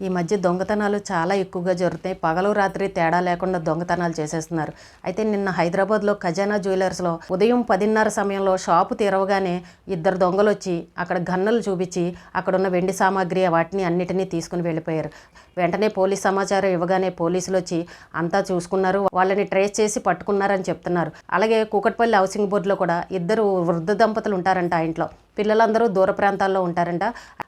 ఈ మధ్య దొంగతనాలు చాలా ఎక్కువగా జరుగుతాయి. పగలు రాత్రి తేడా లేకుండా దొంగతనాలు చేసేస్తున్నారు. అయితే నిన్న హైదరాబాద్లో ఖజానా జ్యువెలర్స్లో ఉదయం పదిన్నర సమయంలో షాపు తెరవగానే ఇద్దరు దొంగలు వచ్చి అక్కడ గన్నులు చూపించి అక్కడ ఉన్న వెండి సామాగ్రి వాటిని అన్నిటినీ తీసుకుని వెళ్ళిపోయారు. వెంటనే పోలీస్ సమాచారం ఇవ్వగానే పోలీసులు వచ్చి అంతా చూసుకున్నారు. వాళ్ళని ట్రేస్ చేసి పట్టుకున్నారని చెప్తున్నారు. అలాగే కూకట్పల్లి హౌసింగ్ బోర్డులో కూడా ఇద్దరు వృద్ధ దంపతులు ఉంటారంట ఆ ఇంట్లో. పిల్లలందరూ దూర ప్రాంతాల్లో ఉంటారంట.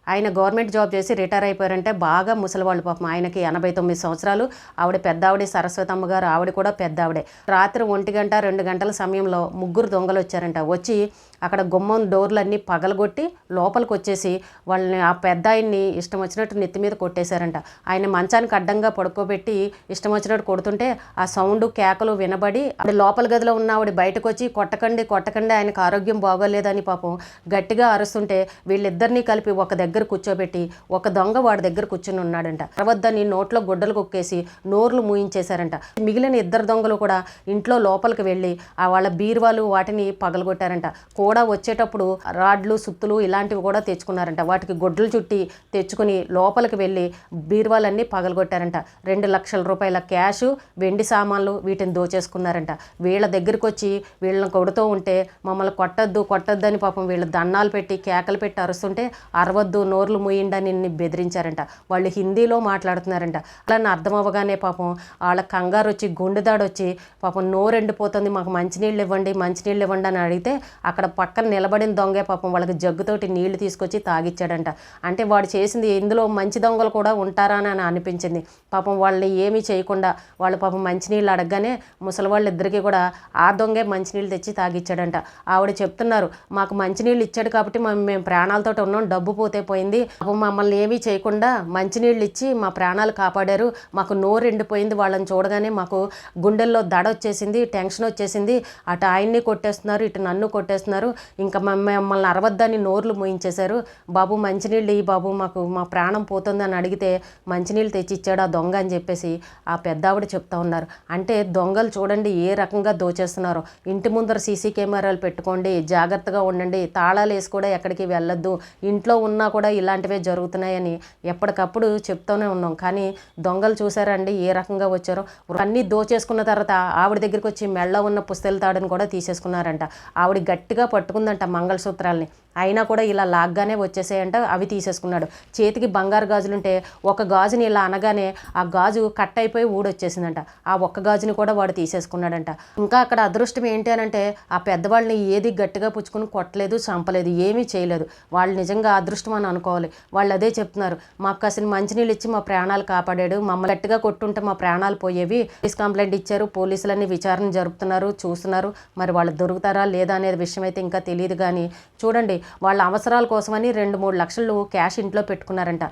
ఆయన గవర్నమెంట్ జాబ్ చేసి రిటైర్ అయిపోయారంటే బాగా ముసలివాళ్ళు పాపం. ఆయనకి ఎనభై తొమ్మిది సంవత్సరాలు. ఆవిడ పెద్ద ఆవిడ సరస్వతమ్మ గారు. ఆవిడ కూడా పెద్ద ఆవిడే రాత్రి ఒంటి గంట రెండు గంటల సమయంలో ముగ్గురు దొంగలు వచ్చారంట. వచ్చి అక్కడ గుమ్మం డోర్లన్నీ పగలగొట్టి లోపలికి వచ్చేసి వాళ్ళని ఆ పెద్ద ఆయన్ని ఇష్టం వచ్చినట్టు నెత్తి మీద కొట్టేశారంట. ఆయన మంచానికి అడ్డంగా పడుకోబెట్టి ఇష్టం వచ్చినట్టు కొడుతుంటే ఆ సౌండ్ కేకలు వినబడి ఆవిడ లోపల గదిలో ఉన్న ఆవిడ బయటకు వచ్చి కొట్టకండి కొట్టకండి ఆయనకు ఆరోగ్యం బాగోలేదని పాపం గట్టిగా అరుస్తుంటే వీళ్ళిద్దరినీ కలిపి ఒక దగ్గర కూర్చోబెట్టి ఒక దొంగ వాడి దగ్గర కూర్చుని ఉన్నాడంట. తర్వాతని నోట్లో గుడ్డలు కొక్కేసి నోర్లు మూయించేశారంట. మిగిలిన ఇద్దరు దొంగలు కూడా ఇంట్లో లోపలికి వెళ్ళి ఆ వాళ్ళ బీరువాలు వాటిని పగలగొట్టారంట. కూడా కూడా వచ్చేటప్పుడు రాడ్లు సుత్తులు ఇలాంటివి కూడా తెచ్చుకున్నారంట. వాటికి గొడ్లు చుట్టి తెచ్చుకుని లోపలికి వెళ్ళి బీరువాలన్నీ పగలగొట్టారంట. రెండు లక్షల రూపాయల క్యాష్ వెండి సామాన్లు వీటిని దోచేసుకున్నారంట. వీళ్ళ దగ్గరికి వచ్చి వీళ్ళని కొడుతూ ఉంటే మమ్మల్ని కొట్టద్దు కొట్టద్దు అని పాపం వీళ్ళు దండాలు పెట్టి కేకలు పెట్టి అరుస్తుంటే అరవద్దు నోర్లు ముయ్యండి నిన్ను బెదిరించారంట. వాళ్ళు హిందీలో మాట్లాడుతున్నారంట. అలా అర్థం అవ్వగానే పాపం వాళ్ళ కంగారు వచ్చి గుండెదాడు వచ్చి పాపం నోరు ఎండిపోతుంది మాకు మంచినీళ్ళు ఇవ్వండి మంచినీళ్ళు ఇవ్వండి అని అడిగితే అక్కడ పక్కన నిలబడిన దొంగే పాపం వాళ్ళకి జగ్గుతోటి నీళ్ళు తీసుకొచ్చి తాగిచ్చాడంట. అంటే వాడు చేసింది ఇందులో మంచి దొంగలు కూడా ఉంటారా అని అనిపించింది. పాపం వాళ్ళని ఏమీ చేయకుండా వాళ్ళు పాపం మంచినీళ్ళు అడగగానే ముసలి వాళ్ళిద్దరికీ కూడా ఆ దొంగే మంచినీళ్ళు తెచ్చి తాగిచ్చాడంట. ఆవిడ చెప్తున్నారు మాకు మంచినీళ్ళు ఇచ్చాడు కాబట్టి మేము మేము ప్రాణాలతో ఉన్నాం డబ్బు పోతే పోయింది. పాపం మమ్మల్ని ఏమీ చేయకుండా మంచినీళ్ళు ఇచ్చి మా ప్రాణాలు కాపాడారు. మాకు నోరు ఎండిపోయింది వాళ్ళని చూడగానే మాకు గుండెల్లో దడ వచ్చేసింది టెన్షన్ వచ్చేసింది. అటు ఆయన్ని కొట్టేస్తున్నారు ఇటు నన్ను కొట్టేస్తున్నారు. ఇంకా మమ్మల్ని అరవద్దని నోర్లు మూయించేశారు. బాబు మంచినీళ్ళు ఈ బాబు మాకు మా ప్రాణం పోతుందని అడిగితే మంచినీళ్ళు తెచ్చిచ్చాడు ఆ దొంగ అని చెప్పేసి ఆ పెద్ద ఆవిడ చెప్తా ఉన్నారు. అంటే దొంగలు చూడండి ఏ రకంగా దోచేస్తున్నారో. ఇంటి ముందర సీసీ కెమెరాలు పెట్టుకోండి జాగ్రత్తగా ఉండండి. తాళాలు వేసి కూడా ఎక్కడికి వెళ్ళొద్దు. ఇంట్లో ఉన్నా కూడా ఇలాంటివే జరుగుతున్నాయని ఎప్పటికప్పుడు చెప్తూనే ఉన్నాం. కానీ దొంగలు చూసారండి ఏ రకంగా వచ్చారో. అన్నీ దోచేసుకున్న తర్వాత ఆవిడ దగ్గరికి వచ్చి మెళ్ళ ఉన్న పుస్తెల తాడుని కూడా తీసేసుకున్నారంట. ఆవిడ గట్టిగా పట్టుకుందంట మంగళసూత్రాల్ని. అయినా కూడా ఇలా లాగ్గానే వచ్చేసాయంట అవి తీసేసుకున్నాడు. చేతికి బంగారు గాజులుంటే ఒక గాజుని ఇలా అనగానే ఆ గాజు కట్ అయిపోయి ఊడొచ్చేసిందంట. ఆ ఒక్క గాజుని కూడా వాడు తీసేసుకున్నాడంట. ఇంకా అక్కడ అదృష్టం ఏంటి అంటే ఆ పెద్దవాళ్ళని ఏది గట్టిగా పుచ్చుకుని కొట్టలేదు చంపలేదు ఏమీ చేయలేదు. వాళ్ళు నిజంగా అదృష్టం అని అనుకోవాలి. వాళ్ళు అదే చెప్తున్నారు. మాకు అసలు మంచినీళ్ళు ఇచ్చి మా ప్రాణాలు కాపాడాడు. మమ్మల్ని గట్టిగా కొట్టుంటే మా ప్రాణాలు పోయేవి. పోలీస్ కంప్లైంట్ ఇచ్చారు. పోలీసులన్నీ విచారణ జరుపుతున్నారు చూస్తున్నారు. మరి వాళ్ళు దొరుకుతారా లేదా అనేది విషయం అయితే ఇంకా తెలియదు కానీ చూడండి వాళ్ళ అవసరాల కోసమని రెండు మూడు లక్షలు క్యాష్ ఇంట్లో పెట్టుకున్నారంట.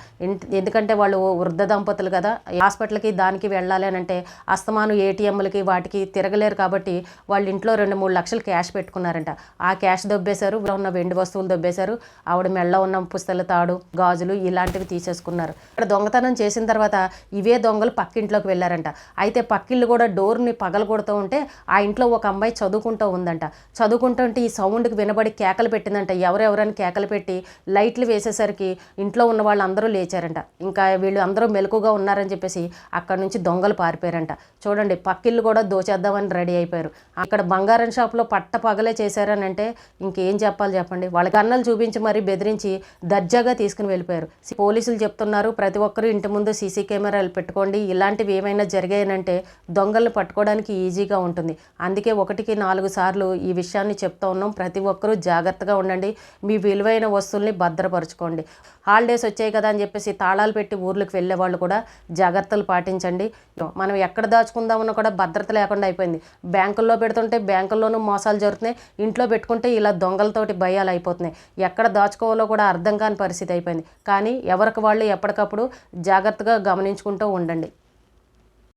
ఎందుకంటే వాళ్ళు వృద్ధ దంపతులు కదా హాస్పిటల్కి దానికి వెళ్ళాలి అని అంటే అస్తమాను ఏటీఎంలకి వాటికి తిరగలేరు కాబట్టి వాళ్ళ ఇంట్లో రెండు మూడు లక్షలు క్యాష్ పెట్టుకున్నారంట. ఆ క్యాష్ దొబ్బేశారు ఉన్న వెండి వస్తువులు దొబ్బేశారు ఆవిడ మెళ్ళ ఉన్న పుస్తల తాడు గాజులు ఇలాంటివి తీసేసుకున్నారు. ఇక్కడ దొంగతనం చేసిన తర్వాత ఇవే దొంగలు పక్కింట్లోకి వెళ్ళారంట. అయితే పక్కిళ్ళు కూడా డోర్ని పగలగొడుతూ ఉంటే ఆ ఇంట్లో ఒక అమ్మాయి చదువుకుంటూ ఉందంట. చదువుకుంటుంటే ఈ సౌండ్ సౌండ్కి వినబడి కేకలు పెట్టిందంట. ఎవరెవరని కేకలు పెట్టి లైట్లు వేసేసరికి ఇంట్లో ఉన్న వాళ్ళు అందరూ లేచారంట. ఇంకా వీళ్ళు అందరూ మెలకుగా ఉన్నారని చెప్పేసి అక్కడ నుంచి దొంగలు పారిపోయారంట. చూడండి పక్కిళ్ళు కూడా దోచేద్దామని రెడీ అయిపోయారు. అక్కడ బంగారం షాప్లో పట్ట పగలే చేశారని అంటే ఇంకేం చెప్పాలి చెప్పండి? వాళ్ళ కన్నలు చూపించి మరీ బెదిరించి దర్జాగా తీసుకుని వెళ్ళిపోయారు. పోలీసులు చెప్తున్నారు ప్రతి ఒక్కరూ ఇంటి ముందు సీసీ కెమెరాలు పెట్టుకోండి. ఇలాంటివి ఏమైనా జరిగాయనంటే దొంగలను పట్టుకోవడానికి ఈజీగా ఉంటుంది. అందుకే ఒకటికి నాలుగు సార్లు ఈ విషయాన్ని చెప్తా ఉన్నాం. ప్రతి ఒక్కరూ జాగ్రత్తగా ఉండండి. మీ విలువైన వస్తువుల్ని భద్రపరచుకోండి. హాలిడేస్ వచ్చాయి కదా అని చెప్పేసి తాళాలు పెట్టి ఊర్లకు వెళ్ళే వాళ్ళు కూడా జాగ్రత్తలు పాటించండి. మనం ఎక్కడ దాచుకుందామన్నా కూడా భద్రత లేకుండా అయిపోయింది. బ్యాంకుల్లో పెడుతుంటే బ్యాంకుల్లోనూ మోసాలు జరుగుతున్నాయి. ఇంట్లో పెట్టుకుంటే ఇలా దొంగలతోటి భయాలు అయిపోతున్నాయి. ఎక్కడ దాచుకోవాలో కూడా అర్థం కాని పరిస్థితి అయిపోయింది. కానీ ఎవరికి వాళ్ళు ఎప్పటికప్పుడు జాగ్రత్తగా గమనించుకుంటూ ఉండండి.